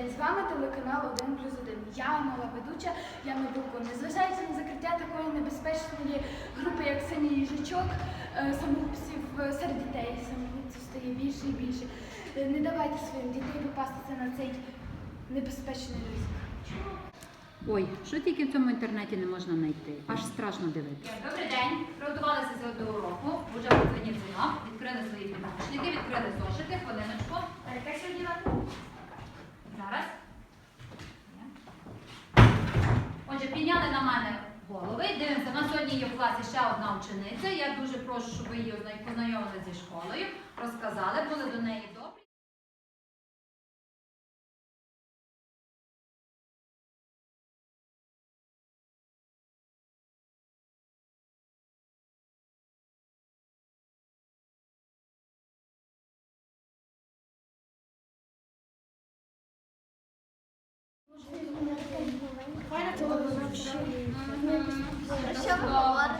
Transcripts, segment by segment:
день. З вами телеканал 1 плюс 1. Я нова ведуча Яна Булко. Незважаючи на закриття такої небезпечної групи, як синій їжачок, е, самогубців е, серед дітей, самогубців стає більше і більше. Е, Не давайте своїм дітей попастися на цей небезпечний ризик. Ой, що тільки в цьому інтернеті не можна знайти. Аж страшно дивитися. Добрий день. Приготувалися до уроку. Вже подзвонив дзвінок, відкрили свої підручники, відкрили зошити, підняли на мене голови. Дивимося, на сьогодні є в класі ще одна учениця. Я дуже прошу, щоб ви її озна- познайомили зі школою, розказали, були до неї добрі.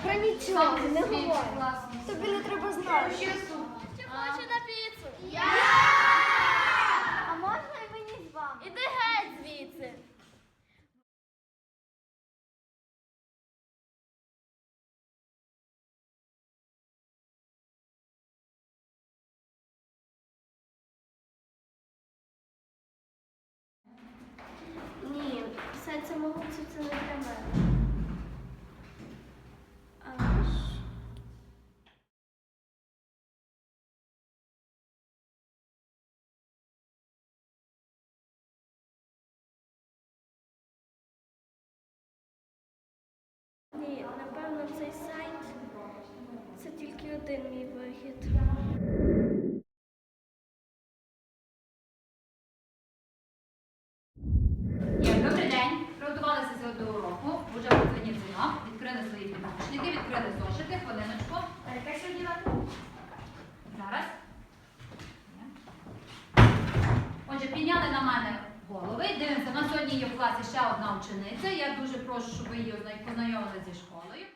Про нічого не говори. Тобі не треба знати. Ні, все це могуться, це не для мене. Але ж... Ні, напевно, цей сайт це тільки один мій вихід. Є, добрий день. Приготувалися до уроку. Вже подзвонив дзвінок, відкрили свої підручники, відкрили зошити, хвилиночку. А яке сьогодні дата? Зараз. Є. Отже, підняли на мене голови. Дивимося, на сьогодні є в класі ще одна учениця. Я дуже прошу, щоб ви її познайомили зі школою.